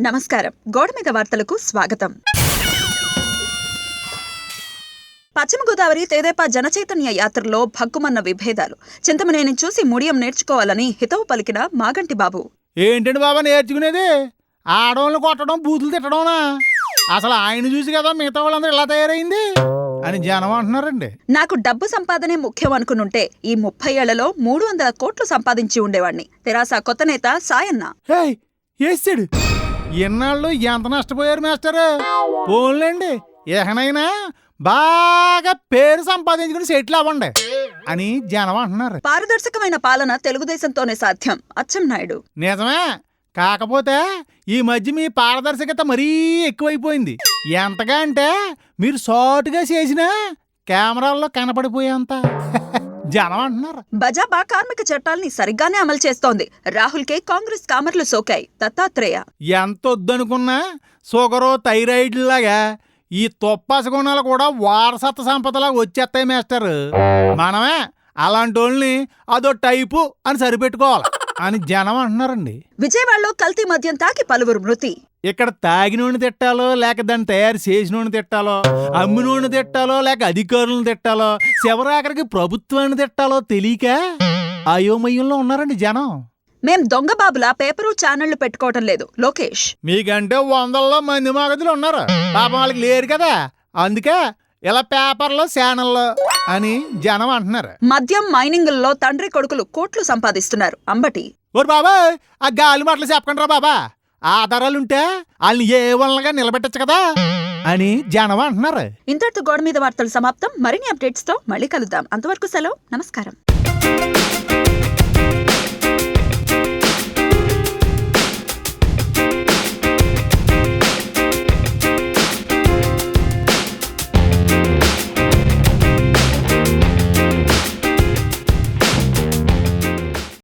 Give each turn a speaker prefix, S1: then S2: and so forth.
S1: నమస్కారం. గోడ మీద వార్తలకు స్వాగతం. పశ్చిమ గోదావరి తెదేపా జనచైతన్య యాత్రలో భగ్గుమన్న విభేదాలు. చింతమనేని చూసి ముడియం నేర్చుకోవాలని హితవు పలికిన మాగంటి బాబు.
S2: ఏంటండి బాబా నేర్చుకునేది? ఆడవాళ్ళని కొట్టడం బూతులు తిట్టడంనా అసలు ఆయన చూసి కదా మిగతా వాళ్ళందరూ ఇలా తయారైంది? అని జనం అంటున్నారండి.
S1: నాకు డబ్బు సంపాదనే ముఖ్యం అనుకునుంటే ఈ ముప్పై ఏళ్ళలో మూడు వందల కోట్లు సంపాదించి ఉండేవాణ్ణి. తెరాస కొత్త నేత సాయన్న.
S2: హే వేసాడు ఎన్నాళ్ళు ఎంత నష్టపోయారు మాస్టర్? పోన్లేండి. ఏకనైనా బాగా పేరు సంపాదించుకుని సెటిల్ అవ్వండి అని జనం అంటున్నారు.
S1: పారదర్శకమైన పాలన తెలుగుదేశంతోనే సాధ్యం. అచ్చెం నాయుడు.
S2: నిజమే. కాకపోతే ఈ మధ్య మీ పారదర్శకత మరీ ఎక్కువైపోయింది. ఎంతగా అంటే మీరు షార్ట్గా చేసినా కెమెరాల్లో కనపడిపోయేంత. జనం అంటున్నారు.
S1: బజాబా కార్మిక చట్టాల్ని సరిగ్గానే అమలు చేస్తోంది. రాహుల్కే కాంగ్రెస్ కామర్లు సోకాయి. దత్తాత్రేయ.
S2: ఎంత వద్దనుకున్నా షుగరు థైరాయిడ్ లాగా ఈ తొప్పాస గుణాలు కూడా వారసత్వ సంపదలాగా వచ్చేస్తాయి మేస్టర్. మనమే అలాంటి వాళ్ళని అదో టైపు అని సరిపెట్టుకోవాలి. అని జనం అంటున్నారండి.
S1: విజయవాడలో కల్తీ మద్యం తాకి పలువురు మృతి.
S2: ఇక్కడ తాగినోడిని తిట్టాలో లేక దాన్ని తయారు చేసినోడిని తిట్టాలో అమ్మినోడిని తిట్టాలో లేక అధికారులను తిట్టాలో చివరాఖరికి ప్రభుత్వాన్ని తిట్టాలో తెలియక అయోమయంలో ఉన్నారండి జనం.
S1: మేం దొంగ బాబులా పేపరు ఛానళ్ళు పెట్టుకోవటం లేదు. లోకేష్.
S2: మీకంటే వందల్లో మంది మగదులు ఉన్నారు. పాపం వాళ్ళకి లేరు కదా. అందుకే ఇలా పేపర్లో ఛానల్లో అని జనం అంటున్నారు.
S1: మద్యం మైనింగుల్లో తండ్రి కొడుకులు కోట్లు సంపాదిస్తున్నారు. అంబటి.
S2: ఓరు బాబా ఆ గాలి మాటలు చెప్పకండి రా బాబా. ఆధారాలుంటే వాళ్ళని ఏ వలనగా నిలబెట్టచ్చు కదా అని జనం అంటున్నారు.
S1: ఇంతటితో గోడ మీద వార్తలు సమాప్తం. మరిన్ని అప్డేట్స్తో మళ్ళీ కలుద్దాం. అంతవరకు సెలవు. నమస్కారం.